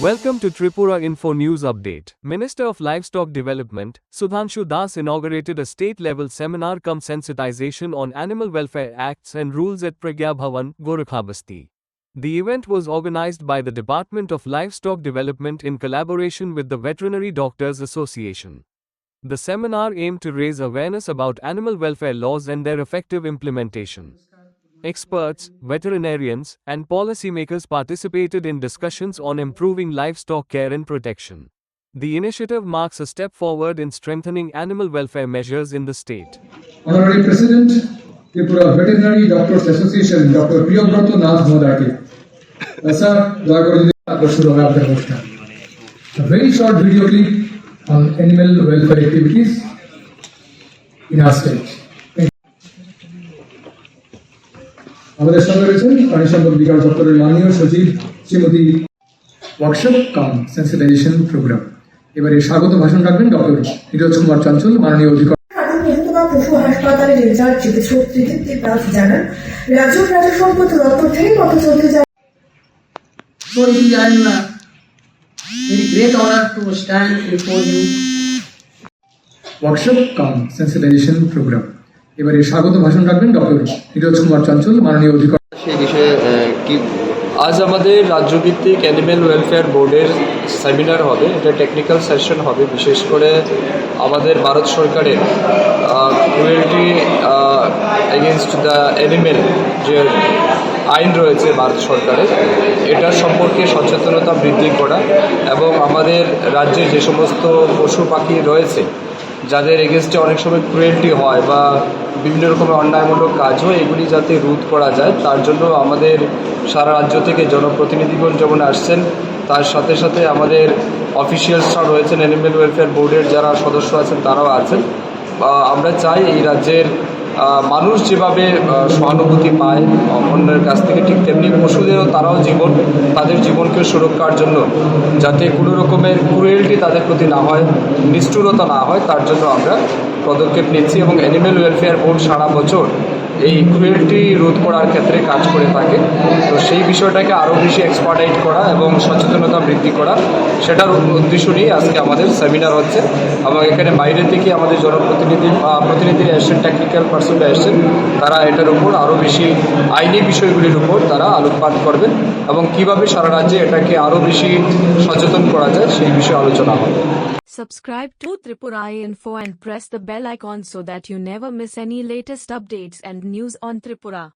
Welcome to Tripura Info News Update. Minister of Livestock Development, Sudhanshu Das inaugurated a state-level seminar cum sensitization on Animal Welfare Acts and Rules at Pragya Bhavan, Gorakhabasti. The event was organized by the Department of Livestock Development in collaboration with the Veterinary Doctors Association. The seminar aimed to raise awareness about animal welfare laws and their effective implementation. Experts, veterinarians, and policymakers participated in discussions on improving livestock care and protection. The initiative marks a step forward in strengthening animal welfare measures in the state. Honorary President, Tripura Veterinary Doctors Association, Dr. Priyabrato Nath Modake. Uh, sir, a very short video clip on animal welfare activities in our state. আমাদের সঙ্গে রয়েছেন প্রাণী সম্পদ বিকাশ দপ্তরের মাননীয় সচিব Shrimati workshop cum sensitization programme এবারে স্বাগত ভাষণ রাখবেন ডক্টর নীরজ কুমার চঞ্চল মাননীয় অধিকর পশু হাসপাতালের ইনচার্জ চিকিৎসক তৃতীয় দাস জানান রাজ্য প্রাণী সম্পদ দপ্তর থেকে গত চলতে great honor to stand before you. Programme এবারে স্বাগত ভাষণ রাখবেন ডক্টর নীরজ কুমার চঞ্চল, মাননীয় অধিকর সেই বিষয়ে কি, আজ আমাদের রাজ্যভিত্তিক অ্যানিম্যাল ওয়েলফেয়ার বোর্ডের সেমিনার হবে, এটা টেকনিক্যাল সেশন হবে। বিশেষ করে আমাদের ভারত সরকারের ক্রুয়েলটি এগেনস্ট দ্য অ্যানিমেল যে আইন রয়েছে ভারত সরকারের, এটার সম্পর্কে সচেতনতা বৃদ্ধি করা এবং আমাদের রাজ্যে যে সমস্ত পশু পাখি রয়েছে যাদের এগেনস্টে অনেক সময় ক্রুয়েলটি হয় বা বিভিন্ন রকমের অন্যায়মূলক কাজ হয় এগুলি যাতে রোধ করা যায়, তার জন্য আমাদের সারা রাজ্য থেকে জনপ্রতিনিধিগণ যেমন আসছেন, তার সাথে সাথে আমাদের অফিসিয়ালসরা রয়েছেন অ্যানিম্যাল ওয়েলফেয়ার বোর্ডের যারা সদস্য আছেন, তারাও আছেন। আমরা চাই এই রাজ্যের মানুষ যেভাবে সহানুভূতি পায় অন্যের কাছ থেকে ঠিক তেমনি পশুদেরও তারাও জীবন, তাদের জীবনকে সুরক্ষার জন্য, যাতে কোনো রকমের ক্রুয়েলটি তাদের প্রতি না হয়, নিষ্ঠুরতা না হয়, তার জন্য আমরা পদক্ষেপ নিচ্ছি এবং অ্যানিম্যাল ওয়েলফেয়ার বোর্ড সারা বছর এই ক্রুয়েলটি রোধ করার ক্ষেত্রে কাজ করে থাকে। তো সেই বিষয়টাকে আরও বেশি এক্সপার্টাইট করা এবং সচেতনতা বৃদ্ধি করা, সেটার উদ্দেশ্য নিয়ে আজকে আমাদের সেমিনার হচ্ছে। এবং এখানে বাইরে থেকে আমাদের জনপ্রতিনিধি বা প্রতিনিধিরা এসছেন টেকনিক্যাল পার্সনরা এসছেন তারা এটার উপর আরও বেশি আইনি বিষয়গুলির উপর তারা আলোকপাত করবেন এবং কীভাবে সারা রাজ্যে এটাকে আরও বেশি সচেতন করা যায় সেই বিষয়ে আলোচনা হবে। Subscribe to Tripura Info and press the bell icon so that you never miss any latest updates and news on Tripura.